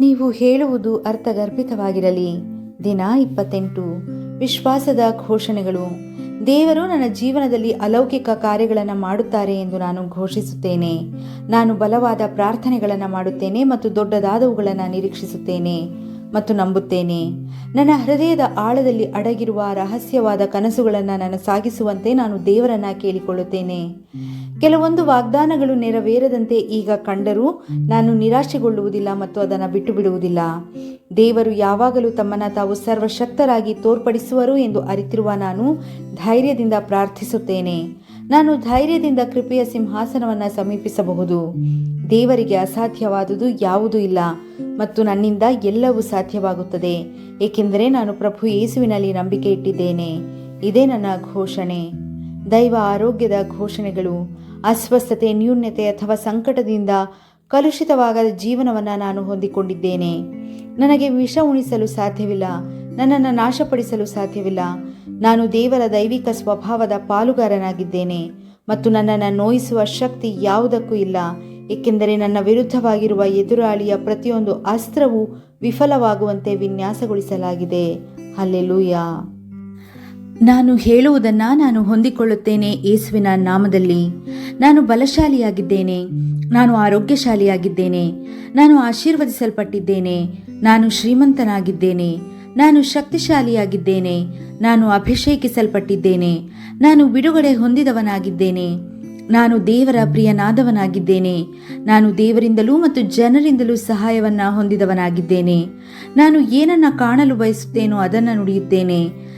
ನೀವು ಹೇಳುವುದು ಅರ್ಥಗರ್ಭಿತವಾಗಿರಲಿ. ದಿನ ಇಪ್ಪತ್ತೆಂಟು. ವಿಶ್ವಾಸದ ಘೋಷಣೆಗಳು. ದೇವರು ನನ್ನ ಜೀವನದಲ್ಲಿ ಅಲೌಕಿಕ ಕಾರ್ಯಗಳನ್ನು ಮಾಡುತ್ತಾರೆ ಎಂದು ನಾನು ಘೋಷಿಸುತ್ತೇನೆ. ನಾನು ಬಲವಾದ ಪ್ರಾರ್ಥನೆಗಳನ್ನು ಮಾಡುತ್ತೇನೆ ಮತ್ತು ದೊಡ್ಡದಾದವುಗಳನ್ನು ನಿರೀಕ್ಷಿಸುತ್ತೇನೆ ಮತ್ತು ನಂಬುತ್ತೇನೆ. ನನ್ನ ಹೃದಯದ ಆಳದಲ್ಲಿ ಅಡಗಿರುವ ರಹಸ್ಯವಾದ ಕನಸುಗಳನ್ನು ನಾನು ಸಾಗಿಸುವಂತೆ ನಾನು ದೇವರನ್ನ ಕೇಳಿಕೊಳ್ಳುತ್ತೇನೆ. ಕೆಲವೊಂದು ವಾಗ್ದಾನಗಳು ನೆರವೇರದಂತೆ ಈಗ ಕಂಡರೂ ನಾನು ನಿರಾಶೆಗೊಳ್ಳುವುದಿಲ್ಲ ಮತ್ತು ಅದನ್ನು ಬಿಟ್ಟು ಬಿಡುವುದಿಲ್ಲ ದೇವರು ಯಾವಾಗಲೂ ತಮ್ಮನ್ನು ತಾವು ಸರ್ವಶಕ್ತರಾಗಿ ತೋರ್ಪಡಿಸುವರು ಎಂದು ಅರಿತಿರುವ ನಾನು ಧೈರ್ಯದಿಂದ ಪ್ರಾರ್ಥಿಸುತ್ತೇನೆ. ನಾನು ಧೈರ್ಯದಿಂದ ಕೃಪೆಯ ಸಿಂಹಾಸನವನ್ನು ಸಮೀಪಿಸಬಹುದು. ದೇವರಿಗೆ ಅಸಾಧ್ಯವಾದುದು ಯಾವುದೂ ಇಲ್ಲ ಮತ್ತು ನನ್ನಿಂದ ಎಲ್ಲವೂ ಸಾಧ್ಯವಾಗುತ್ತದೆ. ಏಕೆಂದರೆ ನಾನು ಪ್ರಭು ಯೇಸುವಿನಲ್ಲಿ ನಂಬಿಕೆ ಇಟ್ಟಿದ್ದೇನೆ ಇದೇ ನನ್ನ ಘೋಷಣೆ. ದೈವ ಆರೋಗ್ಯದ ಘೋಷಣೆಗಳು, ಅಸ್ವಸ್ಥತೆ ನ್ಯೂನ್ಯತೆ ಅಥವಾ ಸಂಕಟದಿಂದ ಕಲುಷಿತವಾಗದ ಜೀವನವನ್ನು ನಾನು ಹೊಂದಿಕೊಂಡಿದ್ದೇನೆ. ನನಗೆ ವಿಷ ಉಣಿಸಲು ಸಾಧ್ಯವಿಲ್ಲ, ನನ್ನನ್ನು ನಾಶಪಡಿಸಲು ಸಾಧ್ಯವಿಲ್ಲ. ನಾನು ದೇವರ ದೈವಿಕ ಸ್ವಭಾವದ ಪಾಲುಗಾರನಾಗಿದ್ದೇನೆ ಮತ್ತು ನನ್ನನ್ನು ನೋಯಿಸುವ ಶಕ್ತಿ ಯಾವುದಕ್ಕೂ ಇಲ್ಲ, ಏಕೆಂದರೆ ನನ್ನ ವಿರುದ್ಧವಾಗಿರುವ ಎದುರಾಳಿಯ ಪ್ರತಿಯೊಂದು ಅಸ್ತ್ರವು ವಿಫಲವಾಗುವಂತೆ ವಿನ್ಯಾಸಗೊಳಿಸಲಾಗಿದೆ. ಅಲ್ಲೆಲೂಯ ನಾನು ಹೇಳುವುದನ್ನು ನಾನು ಹೊಂದಿಕೊಳ್ಳುತ್ತೇನೆ ಯೇಸುವಿನ ನಾಮದಲ್ಲಿ. ನಾನು ಬಲಶಾಲಿಯಾಗಿದ್ದೇನೆ. ನಾನು ಆರೋಗ್ಯಶಾಲಿಯಾಗಿದ್ದೇನೆ. ನಾನು ಆಶೀರ್ವದಿಸಲ್ಪಟ್ಟಿದ್ದೇನೆ. ನಾನು ಶ್ರೀಮಂತನಾಗಿದ್ದೇನೆ. ನಾನು ಶಕ್ತಿಶಾಲಿಯಾಗಿದ್ದೇನೆ. ನಾನು ಅಭಿಷೇಕಿಸಲ್ಪಟ್ಟಿದ್ದೇನೆ. ನಾನು ಬಿಡುಗಡೆ ಹೊಂದಿದವನಾಗಿದ್ದೇನೆ. ನಾನು ದೇವರ ಪ್ರಿಯನಾದವನಾಗಿದ್ದೇನೆ. ನಾನು ದೇವರಿಂದಲೂ ಮತ್ತು ಜನರಿಂದಲೂ ಸಹಾಯವನ್ನ ಹೊಂದಿದವನಾಗಿದ್ದೇನೆ. ನಾನು ಏನನ್ನ ಕಾಣಲು ಬಯಸುತ್ತೇನೋ ಅದನ್ನು ನುಡಿಯುತ್ತೇನೆ.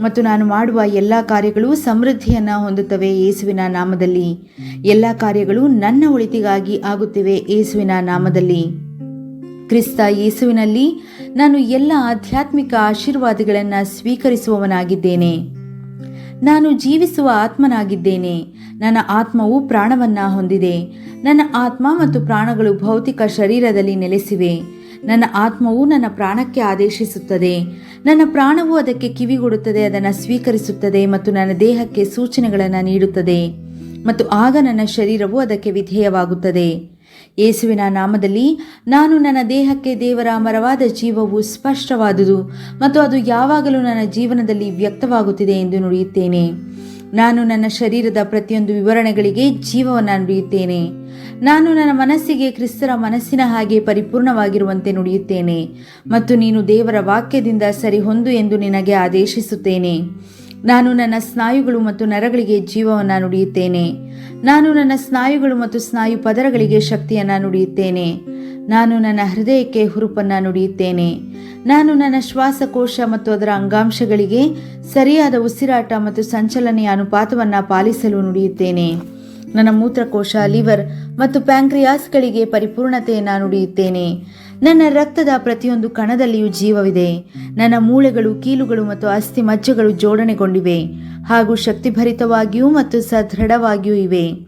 ಮತ್ತು ನಾನು ಮಾಡುವ ಎಲ್ಲ ಕಾರ್ಯಗಳು ಸಮೃದ್ಧಿಯನ್ನು ಹೊಂದುತ್ತವೆ ಯೇಸುವಿನ ನಾಮದಲ್ಲಿ. ಎಲ್ಲ ಕಾರ್ಯಗಳು ನನ್ನ ಒಳಿತಿಗಾಗಿ ಆಗುತ್ತಿವೆ ಯೇಸುವಿನ ನಾಮದಲ್ಲಿ. ಕ್ರಿಸ್ತ ಯೇಸುವಿನಲ್ಲಿ ನಾನು ಎಲ್ಲ ಆಧ್ಯಾತ್ಮಿಕ ಆಶೀರ್ವಾದಗಳನ್ನು ಸ್ವೀಕರಿಸುವವನಾಗಿದ್ದೇನೆ. ನಾನು ಜೀವಿಸುವ ಆತ್ಮನಾಗಿದ್ದೇನೆ. ನನ್ನ ಆತ್ಮವು ಪ್ರಾಣವನ್ನ ಹೊಂದಿದೆ. ನನ್ನ ಆತ್ಮ ಮತ್ತು ಪ್ರಾಣಗಳು ಭೌತಿಕ ಶರೀರದಲ್ಲಿ ನೆಲೆಸಿವೆ. ನನ್ನ ಆತ್ಮವು ನನ್ನ ಪ್ರಾಣಕ್ಕೆ ಆದೇಶಿಸುತ್ತದೆ. ನನ್ನ ಪ್ರಾಣವು ಅದಕ್ಕೆ ಕಿವಿಗೊಡುತ್ತದೆ ಅದನ್ನು ಸ್ವೀಕರಿಸುತ್ತದೆ ಮತ್ತು ನನ್ನ ದೇಹಕ್ಕೆ ಸೂಚನೆಗಳನ್ನು ನೀಡುತ್ತದೆ. ಮತ್ತು ಆಗ ನನ್ನ ಶರೀರವು ಅದಕ್ಕೆ ವಿಧೇಯವಾಗುತ್ತದೆ. ಯೇಸುವಿನ ನಾಮದಲ್ಲಿ ನಾನು ನನ್ನ ದೇಹಕ್ಕೆ ದೇವರ ಅಮರವಾದ ಜೀವವು ಸ್ಪಷ್ಟವಾದುದು ಮತ್ತು ಅದು ಯಾವಾಗಲೂ ನನ್ನ ಜೀವನದಲ್ಲಿ ವ್ಯಕ್ತವಾಗುತ್ತಿದೆ ಎಂದು ನುಡಿಯುತ್ತೇನೆ. ನಾನು ನನ್ನ ಶರೀರದ ಪ್ರತಿಯೊಂದು ವಿವರಣೆಗಳಿಗೆ ಜೀವವನ್ನು ನುಡಿಯುತ್ತೇನೆ ನಾನು ನನ್ನ ಮನಸ್ಸಿಗೆ ಕ್ರಿಸ್ತರ ಮನಸ್ಸಿನ ಹಾಗೆ ಪರಿಪೂರ್ಣವಾಗಿರುವಂತೆ ನುಡಿಯುತ್ತೇನೆ ಮತ್ತು ನೀನು ದೇವರ ವಾಕ್ಯದಿಂದ ಸರಿಹೊಂದು ಎಂದು ನಿನಗೆ ಆದೇಶಿಸುತ್ತೇನೆ. ನಾನು ನನ್ನ ಸ್ನಾಯುಗಳು ಮತ್ತು ನರಗಳಿಗೆ ಜೀವವನ್ನು ನುಡಿಯುತ್ತೇನೆ. ನಾನು ನನ್ನ ಸ್ನಾಯುಗಳು ಮತ್ತು ಸ್ನಾಯು ಪದರಗಳಿಗೆ ಶಕ್ತಿಯನ್ನು ನುಡಿಯುತ್ತೇನೆ. ನಾನು ನನ್ನ ಹೃದಯಕ್ಕೆ ಹುರುಪನ್ನು ನುಡಿಯುತ್ತೇನೆ. ನಾನು ನನ್ನ ಶ್ವಾಸಕೋಶ ಮತ್ತು ಅದರ ಅಂಗಾಂಶಗಳಿಗೆ ಸರಿಯಾದ ಉಸಿರಾಟ ಮತ್ತು ಸಂಚಲನೆಯ ಅನುಪಾತವನ್ನು ಪಾಲಿಸಲು ನುಡಿಯುತ್ತೇನೆ. ನನ್ನ ಮೂತ್ರಕೋಶ, ಲಿವರ್ ಮತ್ತು ಪ್ಯಾಂಕ್ರಿಯಾಸ್ಗಳಿಗೆ ಪರಿಪೂರ್ಣತೆಯನ್ನು ನುಡಿಯುತ್ತೇನೆ. ನನ್ನ ರಕ್ತದ ಪ್ರತಿಯೊಂದು ಕಣದಲ್ಲಿಯೂ ಜೀವವಿದೆ. ನನ್ನ ಮೂಳೆಗಳು, ಕೀಲುಗಳು ಮತ್ತು ಅಸ್ಥಿ ಮಜ್ಜೆಗಳು ಜೋಡಣೆಗೊಂಡಿವೆ. ಹಾಗೂ ಶಕ್ತಿಭರಿತವಾಗಿಯೂ ಮತ್ತು ಸದೃಢವಾಗಿಯೂ ಇವೆ.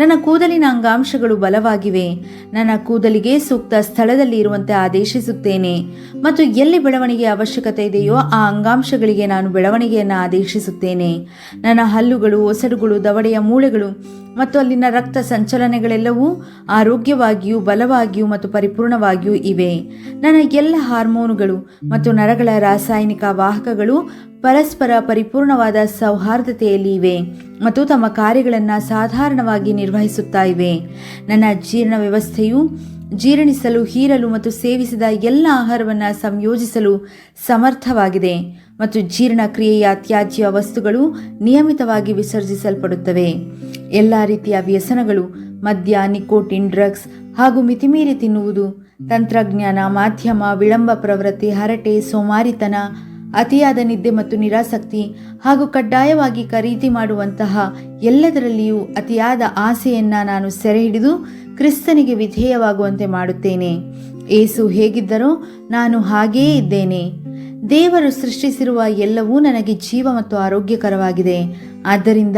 ನನ್ನ ಕೂದಲಿನ ಅಂಗಾಂಶಗಳು ಬಲವಾಗಿವೆ. ನನ್ನ ಕೂದಲಿಗೆ ಸೂಕ್ತ ಸ್ಥಳದಲ್ಲಿ ಇರುವಂತೆ ಆದೇಶಿಸುತ್ತೇನೆ. ಮತ್ತು ಎಲ್ಲಿ ಬೆಳವಣಿಗೆ ಅವಶ್ಯಕತೆ ಇದೆಯೋ ಆ ಅಂಗಾಂಶಗಳಿಗೆ ನಾನು ಬೆಳವಣಿಗೆಯನ್ನು ಆದೇಶಿಸುತ್ತೇನೆ. ನನ್ನ ಹಲ್ಲುಗಳು, ಒಸಡುಗಳು, ದವಡೆಯ ಮೂಳೆಗಳು ಮತ್ತು ಅಲ್ಲಿನ ರಕ್ತ ಸಂಚಲನೆಗಳೆಲ್ಲವೂ ಆರೋಗ್ಯವಾಗಿಯೂ ಬಲವಾಗಿಯೂ ಮತ್ತು ಪರಿಪೂರ್ಣವಾಗಿಯೂ ಇವೆ. ನನ್ನ ಎಲ್ಲ ಹಾರ್ಮೋನುಗಳು ಮತ್ತು ನರಗಳ ರಾಸಾಯನಿಕ ವಾಹಕಗಳು ಪರಸ್ಪರ ಪರಿಪೂರ್ಣವಾದ ಸೌಹಾರ್ದತೆಯಲ್ಲಿ ಇವೆ ಮತ್ತು ತಮ್ಮ ಕಾರ್ಯಗಳನ್ನು ಸಾಧಾರಣವಾಗಿ ನಿರ್ವಹಿಸುತ್ತಾ ಇವೆ. ನನ್ನ ಜೀರ್ಣ ವ್ಯವಸ್ಥೆಯು ಜೀರ್ಣಿಸಲು, ಹೀರಲು ಮತ್ತು ಸೇವಿಸಿದ ಎಲ್ಲ ಆಹಾರವನ್ನು ಸಂಯೋಜಿಸಲು ಸಮರ್ಥವಾಗಿದೆ ಮತ್ತು ಜೀರ್ಣಕ್ರಿಯೆಯ ತ್ಯಾಜ್ಯ ವಸ್ತುಗಳು ನಿಯಮಿತವಾಗಿ ವಿಸರ್ಜಿಸಲ್ಪಡುತ್ತವೆ. ಎಲ್ಲ ರೀತಿಯ ವ್ಯಸನಗಳು, ಮದ್ಯ, ನಿಕೋಟಿನ್, ಡ್ರಗ್ಸ್ ಹಾಗೂ ಮಿತಿಮೀರಿ ತಿನ್ನುವುದು, ತಂತ್ರಜ್ಞಾನ, ಮಾಧ್ಯಮ, ವಿಳಂಬ ಪ್ರವೃತ್ತಿ, ಹರಟೆ, ಸೋಮಾರಿತನ, ಅತಿಯಾದ ನಿದ್ದೆ ಮತ್ತು ನಿರಾಸಕ್ತಿ ಹಾಗೂ ಕಡ್ಡಾಯವಾಗಿ ಖರೀದಿ ಮಾಡುವಂತಹ ಎಲ್ಲದರಲ್ಲಿಯೂ ಅತಿಯಾದ ಆಸೆಯನ್ನು ನಾನು ಸೆರೆ ಹಿಡಿದು ಕ್ರಿಸ್ತನಿಗೆ ವಿಧೇಯವಾಗುವಂತೆ ಮಾಡುತ್ತೇನೆ. ಏಸು ಹೇಗಿದ್ದರೋ ನಾನು ಹಾಗೇ ಇದ್ದೇನೆ. ದೇವರು ಸೃಷ್ಟಿಸಿರುವ ಎಲ್ಲವೂ ನನಗೆ ಜೀವ ಮತ್ತು ಆರೋಗ್ಯಕರವಾಗಿದೆ. ಆದ್ದರಿಂದ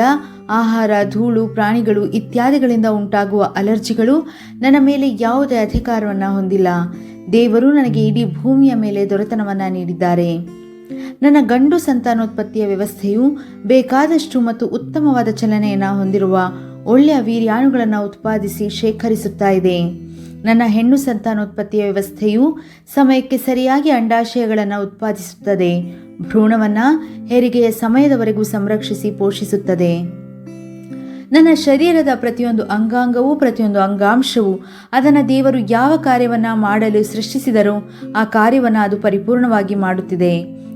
ಆಹಾರ, ಧೂಳು, ಪ್ರಾಣಿಗಳು ಇತ್ಯಾದಿಗಳಿಂದ ಉಂಟಾಗುವ ಅಲರ್ಜಿಗಳು ನನ್ನ ಮೇಲೆ ಯಾವುದೇ ಅಧಿಕಾರವನ್ನು ಹೊಂದಿಲ್ಲ. ದೇವರು ನನಗೆ ಇಡೀ ಭೂಮಿಯ ಮೇಲೆ ದೊರೆತನವನ್ನು ನೀಡಿದ್ದಾರೆ. ನನ್ನ ಗಂಡು ಸಂತಾನೋತ್ಪತ್ತಿಯ ವ್ಯವಸ್ಥೆಯು ಬೇಕಾದಷ್ಟು ಮತ್ತು ಉತ್ತಮವಾದ ಚಲನೆಯನ್ನು ಹೊಂದಿರುವ ಒಳ್ಳೆಯ ವೀರ್ಯಾಣುಗಳನ್ನು ಉತ್ಪಾದಿಸಿ ಶೇಖರಿಸುತ್ತಾ ಇದೆ. ನನ್ನ ಹೆಣ್ಣು ಸಂತಾನೋತ್ಪತ್ತಿಯ ವ್ಯವಸ್ಥೆಯು ಸಮಯಕ್ಕೆ ಸರಿಯಾಗಿ ಅಂಡಾಶಯಗಳನ್ನು ಉತ್ಪಾದಿಸುತ್ತದೆ. ಭ್ರೂಣವನ್ನು ಹೆರಿಗೆಯ ಸಮಯದವರೆಗೂ ಸಂರಕ್ಷಿಸಿ ಪೋಷಿಸುತ್ತದೆ. ನನ್ನ ಶರೀರದ ಪ್ರತಿಯೊಂದು ಅಂಗಾಂಗವೂ ಪ್ರತಿಯೊಂದು ಅಂಗಾಂಶವೂ ಅದನ್ನು ದೇವರು ಯಾವ ಕಾರ್ಯವನ್ನು ಮಾಡಲು ಸೃಷ್ಟಿಸಿದರೋ ಆ ಕಾರ್ಯವನ್ನು ಅದು ಪರಿಪೂರ್ಣವಾಗಿ ಮಾಡುತ್ತಿದೆ.